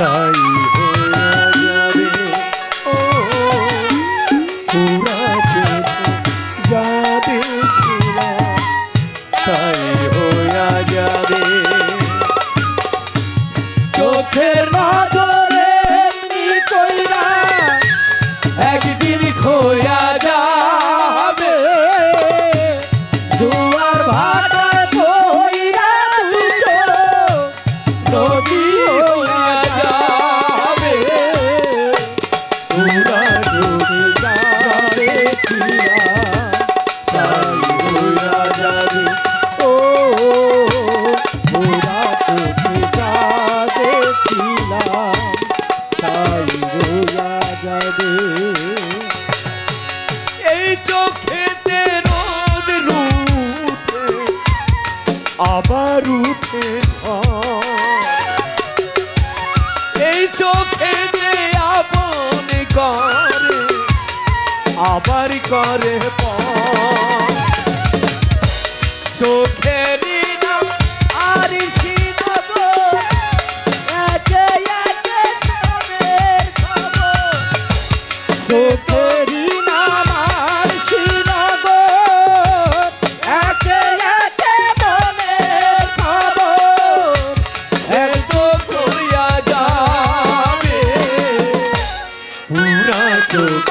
ছাই যাবে। ও সুরাতে যাবে সুরা। তাই এই চোখেতে রোদ রুঠে আবার উঠে এই করে আবার চোখের